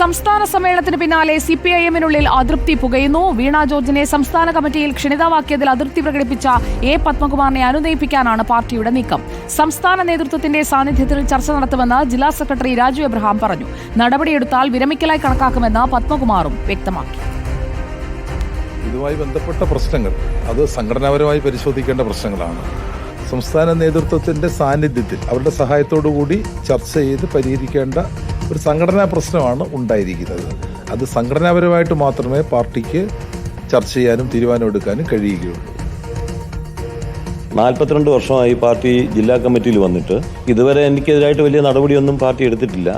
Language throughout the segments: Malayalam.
സംസ്ഥാന സമ്മേളനത്തിന് പിന്നാലെ സി പി ഐ എമ്മിനുള്ളിൽ അതൃപ്തി പുകയുന്നു. വീണ ജോർജിനെ സംസ്ഥാന കമ്മിറ്റിയിൽ ക്ഷണിതാവാക്കിയതിൽ അതൃപ്തി പ്രകടിപ്പിച്ച എ പത്മകുമാറിനെ അനുനയിപ്പിക്കാനാണ് പാർട്ടിയുടെ നീക്കം. സംസ്ഥാന നേതൃത്വത്തിന്റെ സാന്നിധ്യത്തിൽ ചർച്ച നടത്തുമെന്ന് ജില്ലാ സെക്രട്ടറി രാജു എബ്രഹാം പറഞ്ഞു. നടപടിയെടുത്താൽ വിരമിക്കലായി കണക്കാക്കുമെന്ന് പത്മകുമാറും വ്യക്തമാക്കി. ഇതുമായി ബന്ധപ്പെട്ട പ്രശ്നങ്ങൾ അത് സംഘടനാപരമായി പരിശോധിക്കേണ്ട പ്രശ്നങ്ങളാണ്. സംസ്ഥാന നേതൃത്വത്തിന്റെ സാന്നിധ്യത്തിൽ അവരുടെ സഹായത്തോടു കൂടി ചർച്ച ചെയ്ത് പരിഹരിക്കേണ്ട ഒരു സംഘടനാ പ്രശ്നമാണ് ഉണ്ടായിരിക്കുന്നത്. അത് സംഘടനാപരമായിട്ട് മാത്രമേ പാർട്ടിക്ക് ചർച്ച ചെയ്യാനും തീരുമാനമെടുക്കാനും കഴിയുകയുള്ളൂ. നാൽപ്പത്തിരണ്ട് വർഷമായി പാർട്ടി ജില്ലാ കമ്മിറ്റിയിൽ വന്നിട്ട് ഇതുവരെ എനിക്കെതിരായിട്ട് വലിയ നടപടിയൊന്നും പാർട്ടി എടുത്തിട്ടില്ല.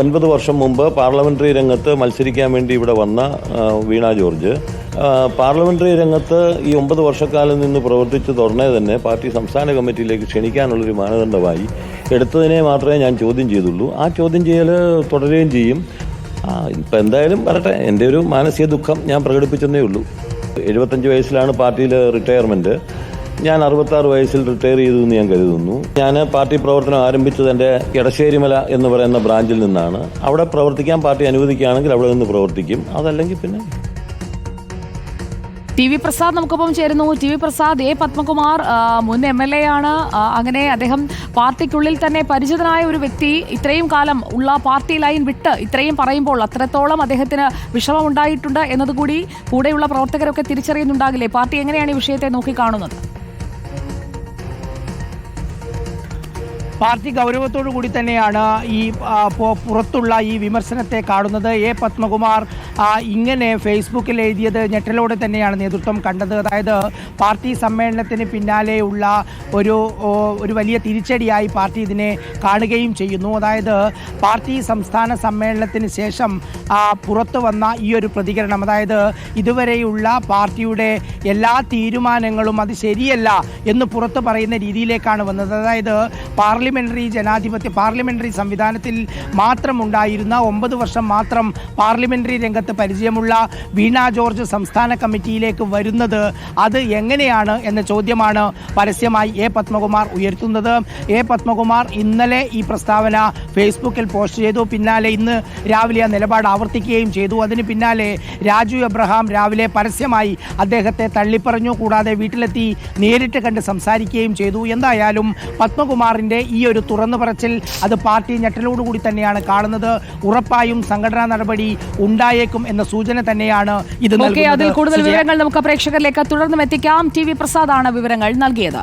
ഒൻപത് വർഷം മുമ്പ് പാർലമെന്ററി രംഗത്ത് മത്സരിക്കാൻ വേണ്ടി ഇവിടെ വന്ന വീണ ജോർജ്. പാർലമെന്ററി രംഗത്ത് ഈ ഒമ്പത് വർഷക്കാലം നിന്ന് പ്രവർത്തിച്ചു തുടർന്നേ തന്നെ പാർട്ടി സംസ്ഥാന കമ്മിറ്റിയിലേക്ക് ക്ഷണിക്കാനുള്ളൊരു മാനദണ്ഡമായി എടുത്തതിനെ മാത്രമേ ഞാൻ ചോദ്യം ചെയ്തുള്ളൂ. ആ ചോദ്യം ചെയ്യൽ തുടരുകയും ചെയ്യും. ഇപ്പം എന്തായാലും വരട്ടെ. എന്റെ ഒരു മാനസിക ദുഃഖം ഞാൻ പ്രകടിപ്പിച്ചെന്നേ ഉള്ളൂ. എഴുപത്തഞ്ച് വയസ്സിലാണ് പാർട്ടിയിൽ റിട്ടയർമെന്റ് ഞാൻ അറുപത്താറ് വയസ്സിൽ റിട്ടയർ ചെയ്തു എന്ന് ഞാൻ കരുതുന്നു. ഞാൻ പാർട്ടി പ്രവർത്തനം ആരംഭിച്ചത് എന്റെ എടശ്ശേരിമല എന്ന് പറയുന്ന ബ്രാഞ്ചിൽ നിന്നാണ്. അവിടെ പ്രവർത്തിക്കാൻ പാർട്ടി അനുവദിക്കുകയാണെങ്കിൽ അവിടെ നിന്ന് പ്രവർത്തിക്കും. അതല്ലെങ്കിൽ പിന്നെ ടി വി പ്രസാദ് നമുക്കൊപ്പം ചേരുന്നു. T V Prasad A Padmakumar മുൻ എം എൽ എ ആണ് അങ്ങനെ അദ്ദേഹം പാർട്ടിക്കുള്ളിൽ തന്നെ പരിചിതനായ ഒരു വ്യക്തി ഇത്രയും കാലം ഉള്ള പാർട്ടി ലൈൻ വിട്ട് ഇത്രയും പറയുമ്പോൾ അത്രത്തോളം അദ്ദേഹത്തിന് വിഷമമുണ്ടായിട്ടുണ്ട് എന്നതുകൂടി കൂടെയുള്ള പ്രവർത്തകരൊക്കെ തിരിച്ചറിയുന്നുണ്ടാകില്ലേ? പാർട്ടി എങ്ങനെയാണ് ഈ വിഷയത്തെ നോക്കിക്കാണുന്നത് പാർട്ടി ഗൗരവത്തോടു കൂടി തന്നെയാണ് ഈ പുറത്തുള്ള ഈ വിമർശനത്തെ കാണുന്നത്. എ പത്മകുമാർ ഇങ്ങനെ ഫേസ്ബുക്കിൽ എഴുതിയത് ഞെട്ടലോടെ തന്നെയാണ് നേതൃത്വം കണ്ടത്. അതായത് പാർട്ടി സമ്മേളനത്തിന് പിന്നാലെയുള്ള ഒരു ഒരു വലിയ തിരിച്ചടിയായി പാർട്ടി ഇതിനെ കാണുകയും ചെയ്യുന്നു. അതായത് പാർട്ടി സംസ്ഥാന സമ്മേളനത്തിന് ശേഷം പുറത്തു വന്ന ഈ ഒരു പ്രതികരണം. അതായത് ഇതുവരെയുള്ള പാർട്ടിയുടെ എല്ലാ തീരുമാനങ്ങളും അത് ശരിയല്ല എന്ന് പുറത്ത് പറയുന്ന രീതിയിലേക്കാണ് വന്നത്. അതായത് പാർലമെന്ററി ജനാധിപത്യ പാർലമെന്ററി സംവിധാനത്തിൽ മാത്രം ഉണ്ടായിരുന്ന ഒമ്പത് വർഷം മാത്രം പാർലമെന്ററി രംഗത്ത് പരിചയമുള്ള വീണ ജോർജ് സംസ്ഥാന കമ്മിറ്റിയിലേക്ക് വരുന്നത് അത് എങ്ങനെയാണ് എന്ന ചോദ്യമാണ് പരസ്യമായി എ പത്മകുമാർ ഉയർത്തുന്നത്. എ പത്മകുമാർ ഇന്നലെ ഈ പ്രസ്താവന ഫേസ്ബുക്കിൽ പോസ്റ്റ് ചെയ്തു. പിന്നാലെ ഇന്ന് രാവിലെ ആ നിലപാട് ആവർത്തിക്കുകയും ചെയ്തു. അതിന് പിന്നാലെ രാജു എബ്രഹാം രാവിലെ പരസ്യമായി അദ്ദേഹത്തെ തള്ളിപ്പറഞ്ഞു. കൂടാതെ വീട്ടിലെത്തി നേരിട്ട് കണ്ട് സംസാരിക്കുകയും ചെയ്തു. എന്തായാലും പത്മകുമാറിന്റെ ഈ ഒരു തുറന്നു പറച്ചിൽ അത് പാർട്ടി ഞെട്ടലോടുകൂടി തന്നെയാണ് കാണുന്നത്. ഉറപ്പായും സംഘടനാ നടപടി ഉണ്ടായേക്കും എന്ന സൂചന തന്നെയാണ് ഇത് അതിൽ കൂടുതൽ വിവരങ്ങൾ നമുക്ക് പ്രേക്ഷകരിലേക്ക് തുടർന്നും എത്തിക്കാം. ടി വി പ്രസാദാണ് വിവരങ്ങൾ നൽകിയത്.